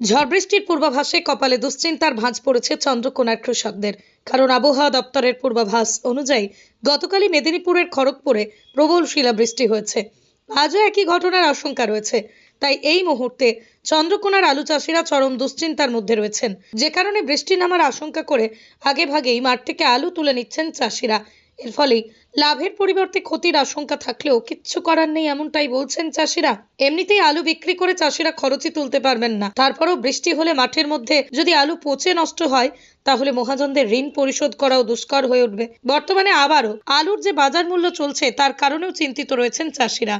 ঝড় বৃষ্টির পূর্বাভাসে কপালে দুশ্চিন্তার ভাঁজ পড়েছে চন্দ্রকোনার কৃষকদের। কারণ আবহাওয়া দপ্তরের পূর্বাভাস অনুযায়ী গতকালই মেদিনীপুরের খড়গপুরে প্রবল শিলাবৃষ্টি হয়েছে। আজও একই ঘটনার আশঙ্কা রয়েছে। তাই এই মুহূর্তে চন্দ্রকোনার আলু চাষিরা চরম দুশ্চিন্তার মধ্যে রয়েছেন। যে কারণে বৃষ্টি নামার আশঙ্কা করে আগেভাগেই মাঠ থেকে আলু তুলে নিচ্ছেন চাষিরা। এর ফলেই লাভের পরিবর্তে ক্ষতির আশঙ্কা থাকলেও কিচ্ছু করার নেই এমনটাই বলছেন চাষিরা। এমনিতেই আলু বিক্রি করে চাষিরা খরচই তুলতে পারবেন না। তারপরও বৃষ্টি হলে মাঠের মধ্যে যদি আলু পচে নষ্ট হয়, তাহলে মহাজনদের ঋণ পরিশোধ করাও দুষ্কর হয়ে উঠবে। বর্তমানে আবারও আলুর যে বাজার মূল্য চলছে, তার কারণেও চিন্তিত রয়েছেন চাষিরা।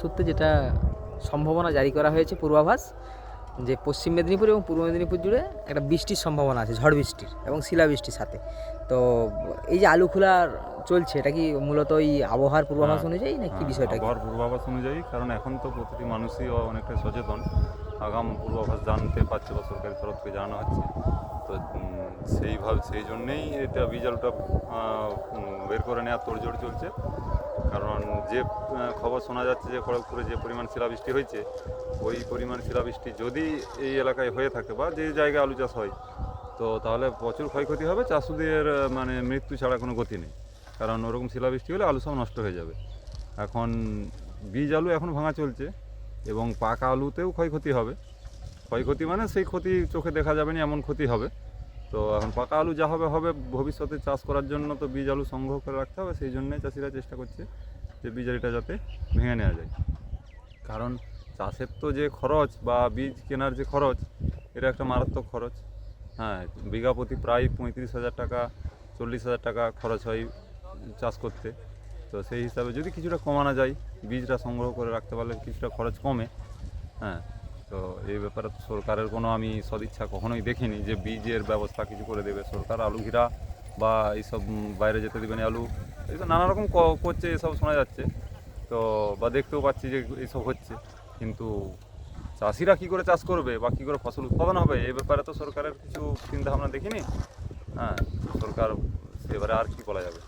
সূত্রে যেটা সম্ভাবনা জারি করা হয়েছে পূর্বাভাস যে পশ্চিম মেদিনীপুর এবং পূর্ব মেদিনীপুর জুড়ে একটা বৃষ্টির সম্ভাবনা আছে ঝড় বৃষ্টির এবং শিলাবৃষ্টির সাথে। তো এই যে আলু খোলার চলছে এটা কি মূলত এই আবহাওয়ার পূর্বাভাস হ্যাঁ, অনুযায়ী না কি হ্যাঁ, বিষয়টা? আবহাওয়ার পূর্বাভাস অনুযায়ী কারণ এখন তো প্রতিটি মানুষই অনেকটা সচেতন। আগাম পূর্বাভাস জানতে পারছে বা সরকারি তরফ থেকে জানানো হচ্ছে। তো সেইভাবে সেই জন্যেই এটা উম, বের করে নেওয়ার তোড়জোড় চলছে। কারণ যে খবর শোনা যাচ্ছে যে খড়গপুরে যে পরিমাণ শিলাবৃষ্টি হয়েছে, ওই পরিমাণ শিলাবৃষ্টি যদি এই এলাকায় হয়ে থাকে বা যে জায়গায় আলু চাষ হয়, তো তাহলে প্রচুর ক্ষয়ক্ষতি হবে, চাষুদের মানে মৃত্যু ছাড়া কোনো গতি নেই। কারণ ওরকম শিলাবৃষ্টি হলে আলু সব নষ্ট হয়ে যাবে। এখন বীজ আলু এখন ভাঙা চলছে এবং পাকা আলুতেও ক্ষয়ক্ষতি হবে। ক্ষয়ক্ষতি মানে সেই ক্ষতি চোখে দেখা যাবে না, এমন ক্ষতি হবে। তো এখন পাকা আলু যা হবে হবে ভবিষ্যতে চাষ করার জন্য তো বীজ আলু সংগ্রহ করে রাখতে হবে, সেই জন্যে চাষিরা চেষ্টা করছে যে বীজ আলুটা যাতে ভেঙে নেওয়া যায়। কারণ চাষের তো যে খরচ বা বীজ কেনার যে খরচ, এটা একটা মারাত্মক খরচ। হ্যাঁ বিঘা প্রতি প্রায় পঁয়ত্রিশ হাজার টাকা, চল্লিশ হাজার টাকা খরচ হয় চাষ করতে। তো সেই হিসাবে যদি কিছুটা কমানো যায়, বীজটা সংগ্রহ করে রাখতে পারলে কিছুটা খরচ কমে। হ্যাঁ তো এই ব্যাপারে তো সরকারের কোনো আমি সদিচ্ছা কখনোই দেখিনি যে বীজের ব্যবস্থা কিছু করে দেবে। সরকার আলু, ঘিরা বা এইসব বাইরে যেতে দেবে না আলু। এইসব নানা রকম করছে, এসব শোনা যাচ্ছে। তো, বা দেখতেও পাচ্ছি যে এইসব হচ্ছে। কিন্তু চাষিরা কী করে চাষ করবে বা কী করে ফসল উৎপাদন হবে এই ব্যাপারে তো সরকারের কিছু চিন্তা ভাবনা দেখিনি। হ্যাঁ সরকার, এবারে আর কি বলা যাবে?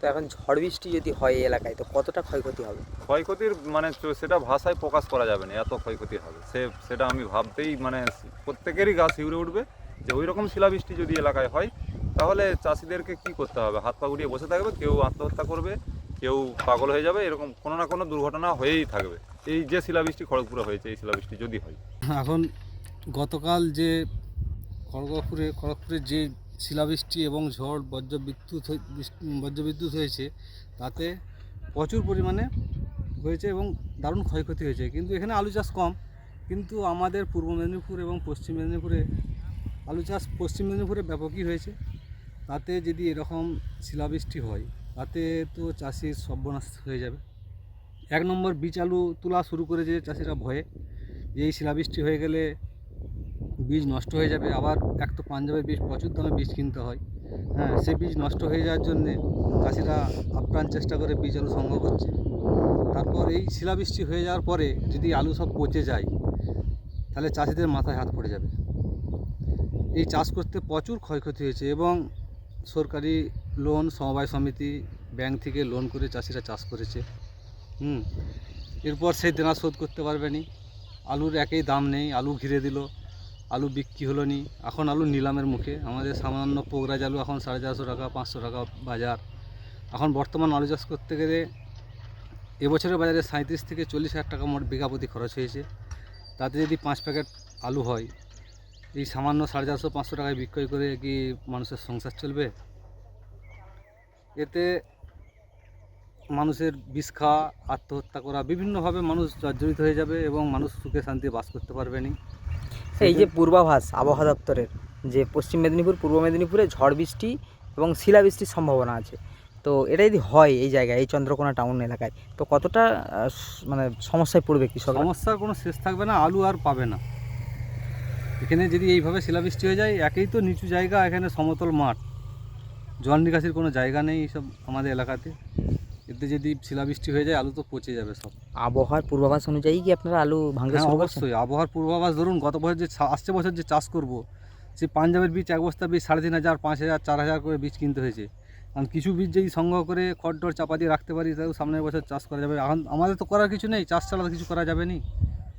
তো এখন ঝড় বৃষ্টি যদি হয় এই এলাকায় তো কতটা ক্ষয়ক্ষতি হবে? ক্ষয়ক্ষতির মানে সেটা ভাষায় প্রকাশ করা যাবে না এত ক্ষয়ক্ষতি হবে। সে সেটা আমি ভাবতেই মানে প্রত্যেকেরই গাছ শিউরে উঠবে যে ওই রকম শিলাবৃষ্টি যদি এলাকায় হয় তাহলে চাষিদেরকে কি করতে হবে? হাত পা গুটিয়ে বসে থাকবে কেউ আত্মহত্যা করবে কেউ পাগল হয়ে যাবে এরকম কোনো না কোনো দুর্ঘটনা হয়েই থাকবে। এই যে শিলাবৃষ্টি খড়গপুরে হয়েছে এই শিলাবৃষ্টি যদি হয়। এখন গতকাল যে খড়গপুরে খড়গপুরে যে শিলাবৃষ্টি এবং ঝড়, বজ্রবিদ্যুৎ হয়ে- বৃষ্টি- বজ্রবিদ্যুৎ হয়েছে, তাতে প্রচুর পরিমাণে হয়েছে এবং দারুণ ক্ষয়ক্ষতি হয়েছে। কিন্তু এখানে আলু চাষ কম, কিন্তু আমাদের পূর্ব মেদিনীপুর এবং পশ্চিম মেদিনীপুরে আলু চাষ পশ্চিম মেদিনীপুরে ব্যাপকই হয়েছে। তাতে যদি এরকম শিলাবৃষ্টি হয়, তাতে তো চাষির সর্বনাশ হয়ে যাবে। এক নম্বর বীজ আলু তোলা শুরু করেছে চাষিরা ভয়ে। যে এই শিলাবৃষ্টি হয়ে গেলে বীজ নষ্ট হয়ে যাবে, আবার এক তো পাঞ্জাবের বীজ প্রচুর দামে বীজ কিনতে হয়। হ্যাঁ সে বীজ নষ্ট হয়ে যাওয়ার জন্যে চাষিরা আপ্রাণ চেষ্টা করে বীজ আলু সংগ্রহ করছে। তারপর এই শিলাবৃষ্টি হয়ে যাওয়ার পরে যদি আলু সব পচে যায়, তাহলে চাষিদের মাথায় হাত পড়ে যাবে। এই চাষ করতে প্রচুর ক্ষয়ক্ষতি হয়েছে এবং সরকারি লোন, সমবায় সমিতি, ব্যাংক থেকে লোন করে চাষিরা চাষ করেছে। হুম, এরপর সেই দেনা শোধ করতে পারবে নি। আলুর একই দাম নেই, আলু ঘিরে দিল। আলু বিক্রি হলো নি। এখন আলু নিলামের মুখে। আমাদের সামান্য পোগরাজ আলু এখন সাড়ে চারশো টাকা, পাঁচশো টাকা বাজার। এখন বর্তমান আলু চাষ করতে গেলে এবছরের বাজারে সাঁত্রিশ থেকে চল্লিশ হাজার টাকা মোট বিঘা প্রতি খরচ হয়েছে। তাতে যদি পাঁচ প্যাকেট আলু হয়, এই সামান্য সাড়ে চারশো, পাঁচশো টাকায় বিক্রয় করে কি মানুষের সংসার চলবে? এতে মানুষের বিষ খাওয়া, আত্মহত্যা করা, বিভিন্নভাবে মানুষ জর্জরিত হয়ে যাবে এবং মানুষ সুখে শান্তি বাস করতে পারবে না। এই যে পূর্বাভাস আবহাওয়া দপ্তরের, যে পশ্চিম মেদিনীপুর, পূর্ব মেদিনীপুরে ঝড় বৃষ্টি এবং শিলাবৃষ্টির সম্ভাবনা আছে। তো এটা যদি হয় এই জায়গায়, এই চন্দ্রকোনা টাউন এলাকায়, তো কতটা মানে সমস্যায় পড়বে কৃষক সমস্যার কোনো শেষ থাকবে না, আলু আর পাবে না। এখানে যদি এইভাবে শিলাবৃষ্টি হয়ে যায়, একেই তো নিচু জায়গা, এখানে সমতল মাঠ। জল নিকাশির কোনো জায়গা নেই এইসব আমাদের এলাকাতে। এতে যদি শিলাবৃষ্টি হয়ে যায় আলু তো পচে যাবে সব। আবহাওয়ার পূর্বাভাস অনুযায়ী কি আপনারা আলু ভাঙতে হ্যাঁ অবশ্যই। আবহাওয়ার পূর্বাভাস ধরুন গত বছর যে আসছে বছর যে চাষ করব সে পাঞ্জাবের বীজ এক বস্তা বীজ সাড়ে তিন হাজার পাঁচ হাজার চার হাজার করে বীজ কিনতে হয়েছে। কারণ কিছু বীজ যদি সংগ্রহ করে খড় চাপা দিয়ে রাখতে পারি তাহলে সামনের বছর চাষ করা যাবে। এখন আমাদের তো করার কিছু নেই চাষ ছাড়া কিছু করা যাবে না।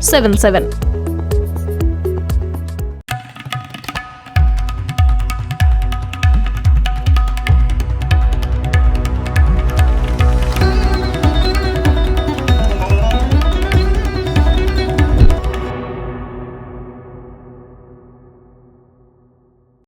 seven seven